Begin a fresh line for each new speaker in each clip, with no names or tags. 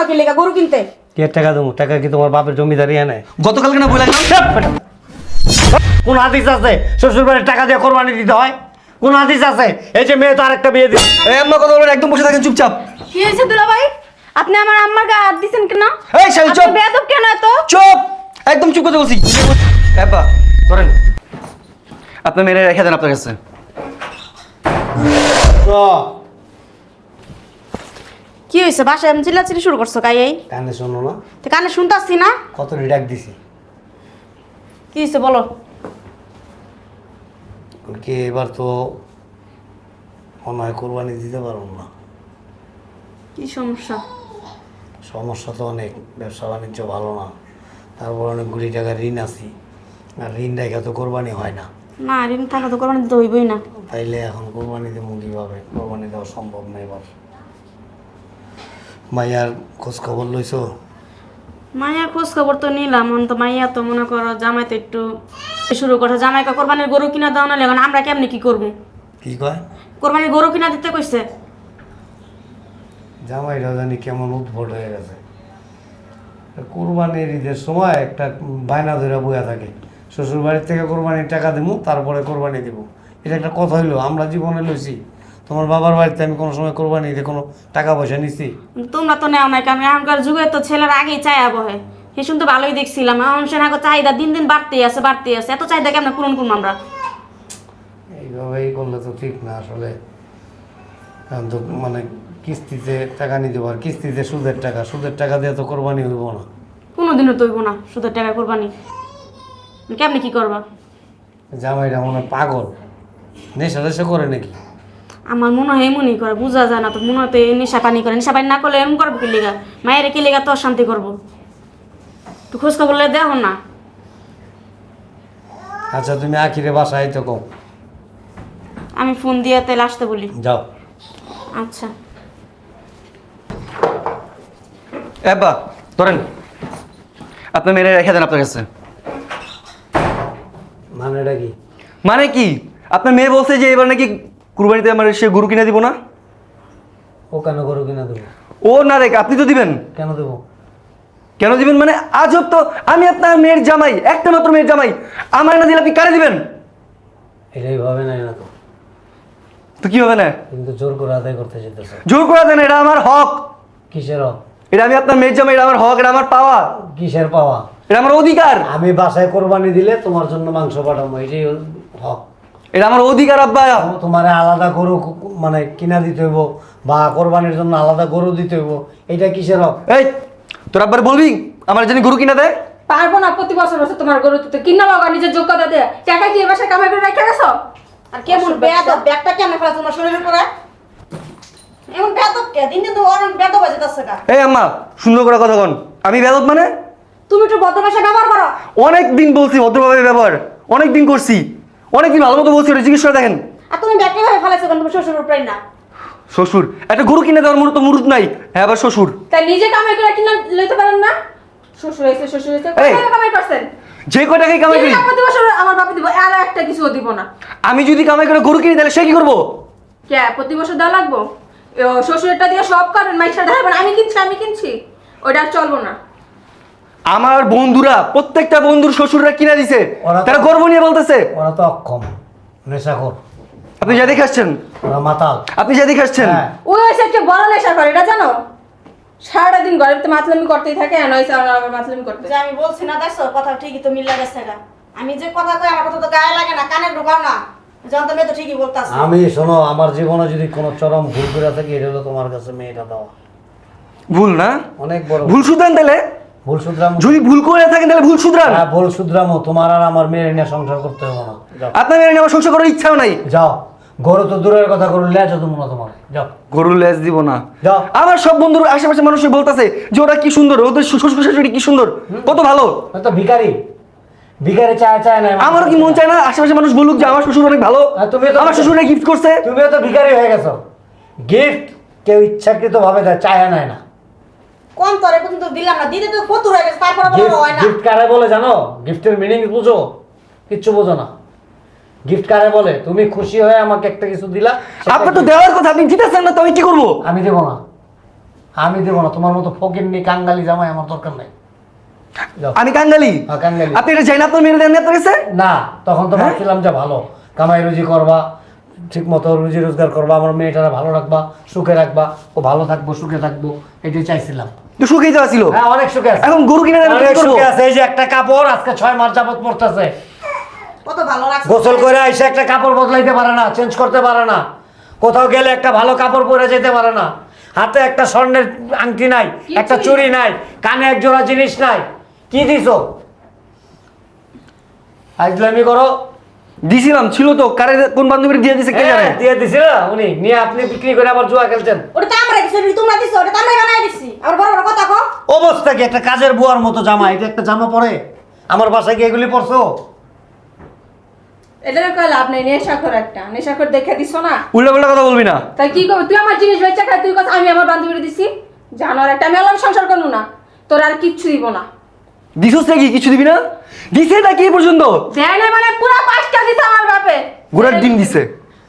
না কি লেগা গরু কিনতে?
কে টাকা দেবো? টাকা কি তোমার বাপের জমিদারি এনে?
গতকালকে না বলে
কোন হাদিস আছে? শ্বশুর বাড়ির টাকা দিয়ে কোরবানি দিতে হয়? কোন হাদিস আছে? এই যে মেয়ে তো আরেকটা বিয়ে দিচ্ছে
এই আম্মা কথা বলবেন একদম বসে থাকেন চুপচাপ।
কি হয়েছে দুলা ভাই আপনি আমার আম্মার গায়ে হাত দিছেন কেন?
এই শালি চুপ।
বেয়াদব কেন এত?
চুপ। একদম চুপ করতে বলছি। এবা ধরেন। আপনার মেরে রেখে দেন আপনার কাছে।
কি হয়েছে? বাসায় আমি চিল্লাচিল্লি শুরু করছ গাই এই?
কানে শোনো না।
তো কানে শুনতাছি না?
কত ডাক দিছি?
কি হয়েছে বলো।
কি এবার তো মনে হয় কোরবানি দিতে পারব না।
কি সমস্যা?
সমস্যা তো অনেক ব্যবসা বাণিজ্য ভালো না। তারপর অনেক কোটি টাকা ঋণ আছি। আর ঋণ রেখে তো কোরবানি হয় না।
না ঋণ থাকা তো কোরবানি দিতে হইবই না।
তাইলে এখন কোরবানি দেবো কীভাবে? কোরবানি দেওয়া সম্ভব না এবার। মাইয়ার খোঁজ খবর লইছো?
মাইয়া খোঁজ খবর তো নিলাম এখন তো মাইয়া তো মনে করো জামাই তো একটু শুরু করছে। জামাইকে কোরবানির গরু কিনা দাও না এখন আমরা কেমনি কি করব?
কি কয়?
কোরবানির গরু কিনা দিতে কইছে?
জামাইটা জানি কেমন উদ্ভট হয়ে গেছে। কোরবানির ঈদের সময় একটা বায়না ধরে বইয়া থাকে। শ্বশুর বাড়ির থেকে কোরবানির টাকা দেবো তারপরে কোরবানি দেব। এটা একটা কথা হইল আমরা জীবনে লইছি। তোমার বাবার বাড়িতে আমি কোনো সময় কোরবানি দিয়ে কোনো টাকা পয়সা নিছি?
তোমরা তো নেও না কারণ এখনকার যুগে তো ছেলের আগেই চায়া বহে। সে শুনতে ভালোই দেখছিলাম। এখন সে চাহিদা দিন দিন বাড়তেই আছে বাড়তেই আছে। এত চাহিদা কেমন পূরণ করব আমরা?
এইভাবেই করলে তো ঠিক না আসলে। তো মানে কিস্তিতে টাকা নিতে পার কিস্তিতে সুদের টাকা। সুদের টাকা দিয়ে তো কোরবানি হইব না।
কোনোদিনও তৈব না সুদের টাকা কোরবানি। কেমনি কি করবা?
জামাইটা মনে পাগল। নেশা টেশা করে নাকি?
আমার মনে হয় এমনই করে বোঝা যায় না তো মনে হয় তো এই নেশা পানি করে। নেশা পানি না করলে এমন করব কি লেগা? মায়ের কি লেগা তো শান্তি করব? একটু খোঁজ খবর দেখো না।
আচ্ছা তুমি আখিরে বাসায় তো কও।
আমি ফোন দিয়ে তেল আসতে বলি।
যাও।
আচ্ছা।
এবা ধরেন আপনার মেরে রেখে দেন আপনার কাছে।
মানে কি?
মানে কি? আপনার মেয়ে বলছে যে এবার নাকি কুরবানিতে আমার সে গরু কিনে দিব না?
ও কেন গরু কিনা দেবো?
ও না দেখ আপনি তো দিবেন।
কেন দেবো?
কেন দিবেন মানে? আজব তো আমি আপনার মেয়ের জামাই একটা মাত্র মেয়ের জামাই। আমার না দিলে আপনি কারে দিবেন?
এটাই ভাবে নাই না তো।
তো কি হবে না
কিন্তু জোর করে আদায় করতে যেতেছে
জোর করে দেন এটা আমার হক।
কিসের হক?
এটা আমি আপনার মেয়ের জামাই এটা আমার হক এটা আমার পাওয়া।
কিসের পাওয়া?
এটা আমার অধিকার।
আমি বাসায় কোরবানি দিলে তোমার জন্য মাংস পাঠাবো এটাই হক।
এটা আমার অধিকার আব্বা।
তোমার আলাদা গরু মানে কিনা দিতে হইব বা কোরবানির জন্য আলাদা গরু দিতে হইব এটা কিসের হক?
এই তোর আব্বার বলবি আমার জন্য গরু কিনা দেয়
পারব না প্রতি বছর বছর তোমার গরু তো কিনা লাগা নিজের যোগ্যতা দিয়ে। টাকা কি এবার কামাই করে রেখে গেছো?
আর কেমন বেয়াদব ব্যাগটা কেন ফেলা তোমার শরীরের উপরে এমন বেয়াদব কে? দিন দিন তো অনেক বেয়াদব হয়ে যেতেছে গা।
এই আম্মা সুন্দর করে কথা কন। আমি বেদব মানে?
তুমি একটু ভদ্র ভাষা ব্যবহার করো।
অনেক দিন বলছি ভদ্রভাবে ব্যবহার অনেক দিন করছি। অনেক দিন ভালো মতো বলছি ওটা জিজ্ঞেস করে দেখেন।
আর তুমি ব্যাগটা ভাবে ফেলাইছো কেন? শ্বশুর উপরেই না।
শ্বশুর একটা গরু কিনে দেওয়ার মতো মুরুদ নাই। হ্যাঁ আবার শ্বশুর।
তাই নিজে কামাই করে কিনা লইতে পারেন না? শ্বশুর এসে শ্বশুর এসে
এই।
কোথায় কামাই করছেন?
যে কয় টাকাই কামাই করি।
কিনা প্রতি বছর আমার বাপে দিব আর একটা কিছু দিব না।
আমি যদি কামাই করে গরু কিনে তাহলে সে কি করব?
কে প্রতি বছর দেওয়া লাগবো? ও, শ্বশুরটা দিয়ে সব করেন মাইকটা ঢালবেন আমি কিনছি আমি কিনছি। ওটা আর চলবো না।
আমার বন্ধুরা প্রত্যেকটা বন্ধুর শ্বশুররা কিনে দিছে?
ওরা তো-
তারা গর্ব নিয়ে বলতেছে।
ওরা তো অক্ষম নেশাখোর।
আপনি যা দেখে আসছেন।
ওরা মাতাল।
আপনি যা দেখে আসছেন।
হ্যাঁ।
ও এসে একটা বড় নেশা করে এটা জানো? সারাটা দিন ঘরে তো মাতলামি করতেই থাকে আর নয়সে আবার মাতলামি করতে
যে আমি বলছি না দেখছ? কথা ঠিকই তো মিল্লা গেছে গা। আমি যে কথা কই আমার কথা তো গায়ে লাগে না কানে ঢোকাও না। জানতো মেয়ে তো ঠিকই বলতাছে।
আমি শোনো আমার জীবনে যদি কোনো চরম ভুল করে থাকি এটা হলো তোমার কাছে মেয়েটা দেওয়া।
ভুল না?
অনেক বড়
ভুল শুধরান তাহলে।
ভুল শুধরাম।
যদি ভুল করে থাকেন তাহলে ভুল শুধরান।
হ্যাঁ ভুল শুধরামো। তোমার আর আমার মেয়ের নিয়ে সংসার করতে হবে না। যাও।
আপনার মেয়ে নিয়ে আমার সংসার করার ইচ্ছাও নাই।
যাও। গরু তো দূরের কথা গরু লেজ তুমি না তোমার। যাও।
গরুর লেজ দিব না।
যাও।
আমার সব বন্ধুর আশেপাশে মানুষ বলতেছে যে ওরা কি সুন্দর ওদের শ্বশুর শাশুড়ি কি সুন্দর কত ভালো।
ওই তো ভিখারি। ভিখারি চায় চায় না
আমার কি মন চায় না? আশেপাশে মানুষ বলুক যে আমার শ্বশুর অনেক ভালো।
আর তুমিও তো-
আমার শ্বশুরে গিফট করছে।
তুমিও তো ভিখারি হয়ে গেছো। গিফট কেউ ইচ্ছাকৃত ভাবে দেয় চায় নেয় না।
কোন তরে পর্যন্ত দিলাম না দিতে তো প্রচুর হয়ে গেছে তারপরে বলো হয় না।
গিফট কারে বলে জানো? গিফটের মিনিং বুঝো? কিচ্ছু বোঝো না। গিফট কারে বলে? তুমি খুশি হয়ে আমাকে একটা কিছু দিলা সেটা
আপনার তো দেওয়ার কথা আপনি দিতেছেন না তো আমি কি করব?
আমি দেবো না। আমি দেবো না। তোমার মতো ফকির নি কাঙ্গালি জামাই আমার দরকার নাই।
আমি কাঙ্গালি?
হ্যাঁ, কাঙ্গালি।
আপনি এটা চাই না আপনার মেরে দেন আপনার কাছে
না তখন তো
হ্যাঁ?
ভাবছিলাম যে ভালো। কামাই রুজি করবা ঠিক মতো রুজি রোজগার করবা আমার মেয়েটারা ভালো রাখবা সুখে রাখবা ও ভালো থাকব সুখে থাকব এটাই চাইছিলাম।
তো সুখেই ছিল?
হ্যাঁ অনেক সুখে আছে।
এখন গরু কিনে
অনেক সুখে আছে এই যে একটা কাপড় আজকে ছয় মাস যাবত পড়তেছে।
কত ভালো লাগছে।
গোসল করে আইসে একটা কাপড় বদলাইতে পারে না চেঞ্জ করতে পারে না। কোথাও গেলে একটা ভালো কাপড় পরে যেতে পারে না। হাতে একটা স্বর্ণের আংটি নাই একটা চুরি নাই কানে এক জোড়া জিনিস নাই। কি দিছো? আজলামি করো।
দিছিলাম ছিল তো। কারে কোন বান্ধবীর দিয়ে দিছে কে জানে?
হ্যাঁ, দিয়ে দিছিল উনি নিয়ে আপনি বিক্রি করে আবার জুয়া খেলছেন।
ওটা তো আমরা দিছি তোমরা দিছো ওটা তো আমরা বানাই দিছি। আর বড় বড় কথা কো
অবস্থা কি? একটা কাজের বুয়ার মতো জামা এটা একটা জামা পরে? আমার বাসায় কি এগুলি পরছো?
এটা কয় লাভ নেই নেশাখোর একটা। নেশাখোর দেখে দিছো না?
উল্টা পাল্টা কথা বলবি না।
তাই কি করবি তুই আমার জিনিস বেচা খাই তুই কথা আমি আমার বান্ধবীরে দিছি। জানোয়ার একটা আমি আলাম সংসার করব না। তোর আর কিচ্ছু দিব না।
দিছস নাকি? কিছু দিবি না? দিছে নাকি এই পর্যন্ত?
দেয় না মানে পুরো পাঁচটা দিছে আমার বাপে।
ঘোড়ার ডিম দিছে।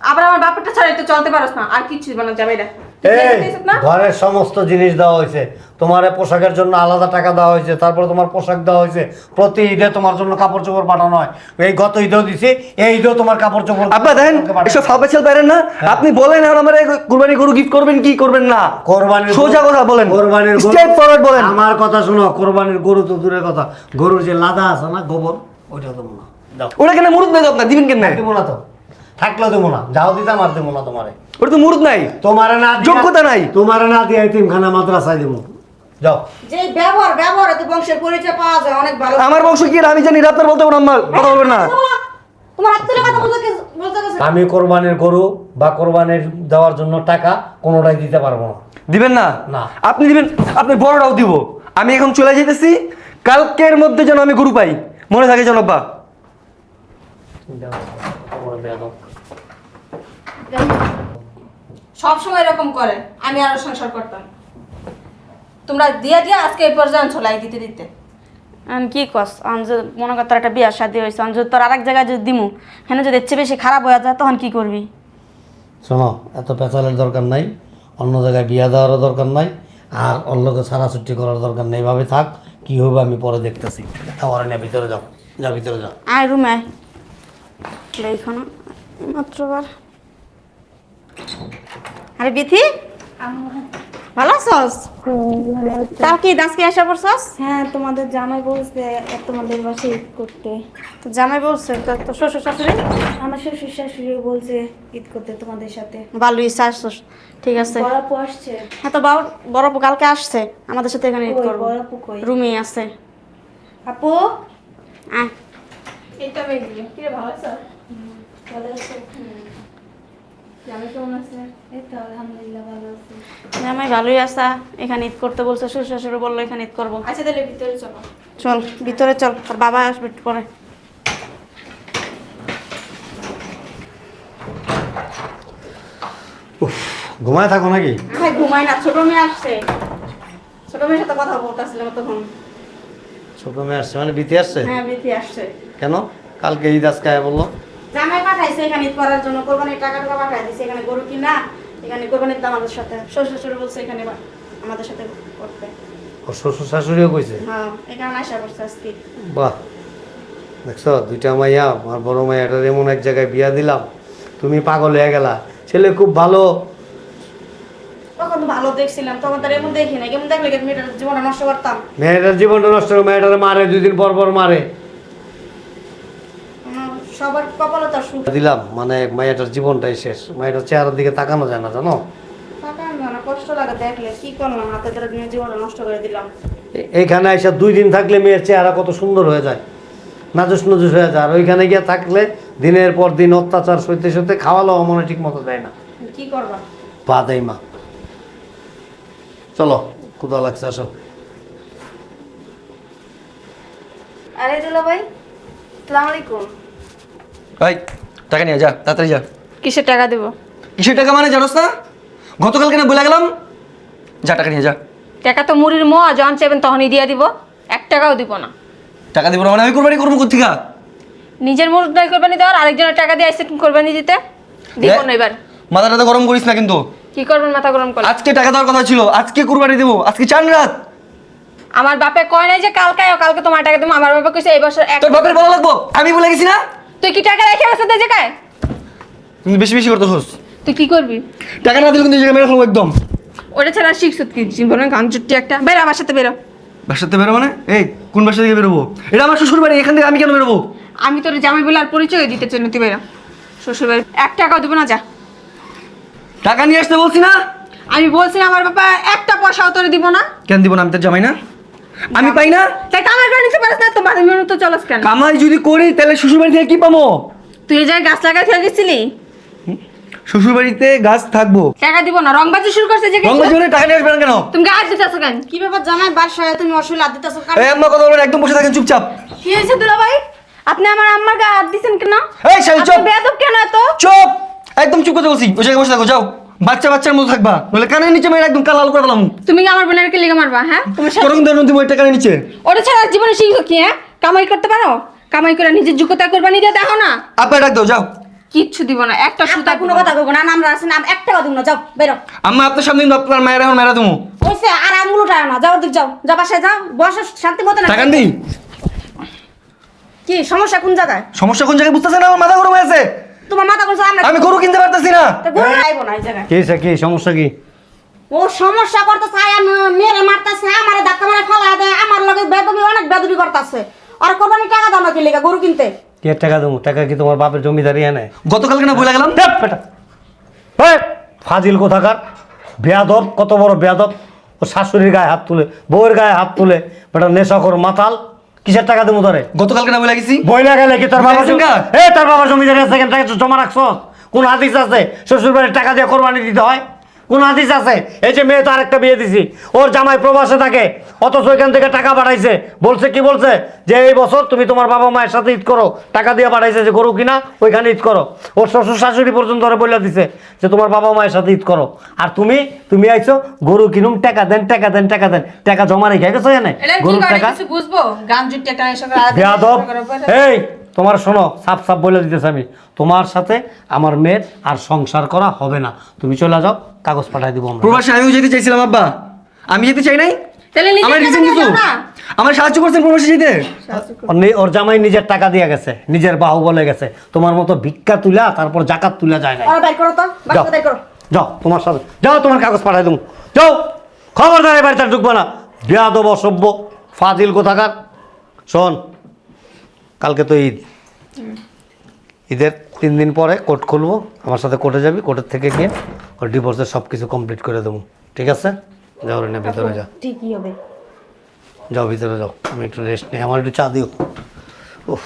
আবার আমার বাপেরটা ছাড়াই তো চলতে পারস না। আর কিছু দিব না যাবে না।
ঘরের সমস্ত জিনিস দেওয়া হয়েছে। তোমার পোশাকের জন্য আলাদা টাকা দেওয়া হয়েছে তারপরে তোমার পোশাক দেওয়া হয়েছে। প্রতি ঈদে তোমার জন্য কাপড় চোপড় পাঠানো হয়। এই গত ঈদেও দিছি এই ঈদেও তোমার কাপড় চোপড়
আপনার দেখেন
তোমাকে
এসব ফাপেছাল পারেন না? আপনি বলেন আর আমার কুরবানি গরু গিফট করবেন কি করবেন না?
কোরবানির
সোজা কথা বলেন।
কোরবানির গরু-
ফরওয়ার্ড বলেন।
আমার কথা শোনো কোরবানির গরু তো দূরের কথা। গরুর যে লাদা আছে না গোবর ওইটা দেবো না দাও।
ওটা কেন মুরুদ তো আপনার? দিবেন কেন
দেবো না তো। থাকলেও দেবো না। যাও দিতাম আর দেবো না তোমারে।
ওটা তো মুরুদ নাই।
তোমারে না
যোগ্যতা নাই।
তোমারে না দিয়ে তিনখানা মাদ্রাসায় দেবো। যাও।
যে ব্যবহার ব্যবহার তো বংশের পরিচয় পাওয়া যায় অনেক ভালো।
আমার বংশ কি আমি জানি বলতে পারব না কথা বলবেন না।
তোমার হাত কথা বলতে বলতে
আমি কোরবানির গরু বা কোরবানির দেওয়ার জন্য টাকা কোনোটাই দিতে পারব না।
দিবেন না?
না।
আপনি দিবেন আপনি বড়টাও দিব। আমি এখন চলে যেতেছি কালকের মধ্যে যেন আমি গরু পাই। মনে থাকে জনব্বা।
সব সময় এরকম করে আমি আরও সংসার করতাম। তোমরা দিয়ে দিয়ে আজকে এই পর্যন্ত চলাই দিতে দিতে।
আমি কি কস? আমি যে মনে কর তোর একটা বিয়ার শাদি হয়েছে আমি যদি তোর আরেক জায়গায় যদি দিমু হ্যাঁ যদি এর চেয়ে বেশি খারাপ হয়ে যায় তখন কি করবি?
শোনো এত পেঁচালের দরকার নাই অন্য জায়গায় বিয়া দেওয়ারও দরকার নাই আর অন্যকে ছাড়াছুটি করার দরকার নেই। এভাবে থাক কি হবে আমি পরে দেখতেছি। আমার নিয়ে ভিতরে যাও যা ভিতরে যাও
আয় রুমে। আয় এইখানে মাত্র বার। আরে বিথি? ভালো আছস? তাও কি দাসকে আসা পড়ছস
হ্যাঁ তোমাদের জামাই বলছে এক তোমাদের বাসায় ঈদ করতে।
তো জামাই বলছে তো তো শ্বশুর শাশুড়ি?
আমার শ্বশুর শাশুড়ি বলছে ঈদ করতে তোমাদের সাথে।
ভালো ইচ্ছা আসছস ঠিক আছে।
বড়াপু আসছে।
হ্যাঁ তো বাবু বড় আপু কালকে আসছে আমাদের সাথে এখানে ঈদ করব।
বড়াপু কই?
রুমে আছে।
আপু?
আয়।
এটা বেরিয়ে কি ভালো আছো
ভালো আছো
জামাই কেমন আছে
এই তো আলহামদুলিল্লাহ ভালো আছি
জামাই ভালোই আসা এখানে ঈদ করতে বলছে শ্বশুর শাশুড়ি বলল এখানে ঈদ করব।
আচ্ছা তাহলে ভিতরে চলো।
চল ভিতরে চল তোর বাবা আসবে একটু পরে।
ঘুমায় থাকো নাকি?
আরে ঘুমাই না ছোট মেয়ে আসছে। ছোট মেয়ের সাথে কথা বলতেছিলাম তখন
ছোট মেয়ে আসছে মানে বিতে আসছে?
হ্যাঁ বিথি আসছে।
কেন? কালকে ঈদ আজকে আয় বলল।
জামাই পাঠাইছে এখানে ঈদ করার জন্য কোরবানির টাকা টাকা পাঠাই দিছে এখানে গরু কিনা এখানে কোরবানির দাম আমাদের সাথে। শ্বশুর শাশুড়ি বলছে এখানে আমাদের সাথে করতে।
শ্বশুর শাশুড়িও কইছে?
হ্যাঁ এখানে আসা করছে আজকে।
বাহ। দেখছ দুইটা মাইয়া আমার বড় মাইয়াটার এমন এক জায়গায় বিয়া দিলাম তুমি পাগল হয়ে গেলা। ছেলে খুব ভালো।
তখন ভালো দেখছিলাম তখন তার এমন দেখি না কেমন দেখলে মেয়েটার জীবনটা নষ্ট করতাম?
মেয়েটার জীবনটা নষ্ট করে মেয়েটার মারে দুই দিন পর পর মারে।
সবার কপালে সুখ।
দিলাম মানে মাইয়াটার জীবনটাই শেষ। মাইয়াটার চেহারার দিকে তাকানো যায় না জানো?
কষ্ট লাগে দেখলে। কি করলাম হাতে ধরে জীবনটা নষ্ট করে দিলাম।
এইখানে এসে দুই দিন থাকলে মেয়ের চেহারা কত সুন্দর হয়ে যায়। নাজুস নজুস হয়ে যায়। আর ওইখানে গিয়ে থাকলে দিনের পর দিন অত্যাচার সইতে সইতে খাওয়ালেও মনে ঠিক মতো দেয় না।
কি করবা?
পা দেয় মা। চলো ক্ষুদা লাগছে আসো।
আরে দুলা ভাই আসসালামু আলাইকুম।
ভাই টাকা নিয়ে যা তাড়াতাড়ি যা।
কিসের টাকা দেবো?
কিসের টাকা মানে জানোস না? গতকালকে না বলে গেলাম যা টাকা নিয়ে যা।
টাকা তো মুড়ির ম যখন চাইবেন তখনই দিয়ে দিব। এক টাকাও দিব না।
টাকা দিব না মানে আমি কোরবানি করব কোথেকা
নিজের মুড় নাই কোরবানি দেওয়ার আরেকজনের টাকা দিয়ে আইসে কোরবানি দিতে। দিব না এবার।
মাথা টাথা গরম করিস না কিন্তু।
কি করবেন মাথা গরম করে?
আজকে টাকা দেওয়ার কথা ছিল আজকে কুরবানি দেবো আজকে চান রাত।
আমার বাপে কয় নাই যে কালকে কালকে তোমার টাকা দেবো আমার বাবা কইছে এই বছর এক
তোর বাপের বলা লাগবো? আমি বলে গেছি না?
তুই কি টাকা রেখে গেছে যে জায়গায়?
তুমি বেশি বেশি করতে হোস
তুই কি করবি?
টাকা না দিলে কিন্তু এই জায়গায় মেরে ফেলব একদম।
ওটা ছাড়া শিখছ কি জীবনে গান চুট্টি একটা। বেরো আমার সাথে বেরো।
বাসাতে বেরো মানে? এই কোন বাসা থেকে বেরোবো? এটা আমার শ্বশুর বাড়ি এখান থেকে আমি কেন বেরোবো?
আমি তোর জামাই বলে আর পরিচয় দিতে চাই না তুই বেরো। শ্বশুর বাড়ি এক টাকাও দেবো না যা।
টাকা নিয়ে আসতে বলছি না?
আমি বলছি না, আমার বাবা একটা পয়সাও তোরে দিব না।
কেন দিব না? আমি তো জামাই না। আমি পাই না?
তাই কামাই করে নিতে পারিস না? তো বাড়ি মেনু তো চলস কেন?
কামাই যদি করি তাহলে শ্বশুর বাড়ি থেকে কি পাবো?
তুই এই জায়গায় গাছ লাগাই থেকে গেছিলি
শ্বশুর বাড়িতে গাছ থাকব।
টাকা দিব না রংবাজি শুরু করছে যে
রঙের জীবনে টাকা নিয়ে আসবে না কেন?
তুমি গাছ দিতেছো কেন?
কি ব্যাপার জামাই বাসায় তুমি অসুবিধা হাত দিতেছো কার-
এই আম্মা কথা বলবেন একদম বসে থাকেন চুপচাপ।
কি হয়েছে দুলা ভাই আপনি আমার আম্মার গায়ে হাত দিছেন কেন?
এই শালি চুপ।
বেয়াদব কেন এত?
চুপ। একদম চুপ কথা বলছি ওই জায়গায় বসে থাকো যাও। বাচ্চা বাচ্চার মতো থাকবা। বলে কানের নিচে মেরে একদম কালাল করে দিলাম।
তুমি কি আমার বোনের কে লিগা মারবা হ্যাঁ? তোমার সাথে
তোরকম ধরনের তুমি ওইটা কানের নিচে।
ওটা ছাড়া জীবনে শিখছো কি হ্যাঁ? কামাই করতে পারো? কামাই করে নিজের যোগ্যতা কোরবানি দিয়ে দেখো না।
আপা ডাক দাও যাও।
কিচ্ছু দিব না একটা সুতা
কোনো কথা কইবো না না, আমরা আছি না আমি এক দিব না যাও বেরো।
আম্মা আপনার সামনে কিন্তু আপনার মায়ের এখন মেরা তুমি
ওইসে আর আঙুল উঠায় না যাও দিক যাও যা বাসায় যাও বসো শান্তি মতো না।
টাকা দিই
কি সমস্যা কোন জায়গায়?
সমস্যা কোন জায়গায় বুঝতেছেন? আমার মাথা গরম হয়েছে
তোমার মাথা কোন আমরা
আমি গরু কিনতে পারতেছি না।
তা গরু আইবো না এই জায়গায়।
কি সমস্যা কি?
ও সমস্যা করতেছে আয়া মেরে মারতেছে আমারে ধাক্কা মারে ফেলা দেয় আমার লগে বেদবি অনেক বেদবি করতেছে। আর কোরবানি টাকা দাও না কি লেগে গরু কিনতে?
কে টাকা দেবো? টাকা কি তোমার বাপের জমিদারি এনে?
গতকালকে না বলে গেলাম?
ফাজিল কোথাকার? বেয়াদব কত বড় বেয়াদব। ও শাশুড়ির গায়ে হাত তুলে বউয়ের গায়ে হাত তুলে বেটা নেশাখর মাতাল। কিসের টাকা দেবো তোরে?
গতকালকে না বলে গেছি
বইলা গেলে কি তোর বাবা
বইলা
এ তোর বাবা জমিদারি আছে কেন টাকা জমা রাখছ কোন হাদিস আছে? শ্বশুর বাড়ির টাকা দিয়ে কোরবানি দিতে হয়। কোন হাদিস আছে? এই যে মেয়ে তো আরেকটা বিয়ে দিছি। ওর জামাই প্রবাসে থাকে অথচ ওইখান থেকে টাকা পাঠাইছে। বলছে কি বলছে? যে এই বছর তুমি তোমার বাবা মায়ের সাথে ঈদ করো। টাকা দিয়ে পাঠাইছে যে গরু কিনা ওইখানে ঈদ করো। ওর শ্বশুর শাশুড়ি পর্যন্ত ওরা বলে দিছে যে তোমার বাবা মায়ের সাথে ঈদ করো। আর তুমি তুমি আইছো গরু কিনুম টাকা দেন টাকা দেন টাকা দেন। টাকা জমা রেখে গেছো এনে গরুর টাকা?
বুঝব? গান জুটি একটা
এই তোমার শোনো সাফ সাফ বলে দিতেছি আমি। তোমার সাথে আমার মেয়ের আর সংসার করা হবে না। তুমি চলে যাও কাগজ পাঠাই দিব আমরা।
প্রবাসে আমিও যেতে চাইছিলাম আব্বা। আমি যেতে চাই নাই?
তাহলে
আমার রিজন সাহায্য করছেন প্রবাসে যেতে
ওর জামাই নিজের টাকা দিয়ে গেছে নিজের বাহু বলে গেছে। তোমার মতো ভিক্ষা তুলা তারপর জাকাত তুলা যায় না
করো তো
যাও।
করো।
যাও তোমার সাথে। যাও তোমার কাগজ পাঠাই দেবো। যাও খবরদার এবার তার ঢুকবে না। বেয়াদব অসভ্য ফাজিল কোথাকার। শোন কালকে তো ঈদ। ঈদের তিন দিন পরে কোর্ট খুলবো আমার সাথে কোর্টে যাবি কোর্টের থেকে গিয়ে ওর ডিভোর্সের সব কিছু কমপ্লিট করে দেবো। ঠিক আছে? যাও রে ভিতরে যাও
ঠিকই হবে।
যাও ভিতরে যাও। আমি একটু রেস্ট নিই আমার একটু চা দিও। উফ।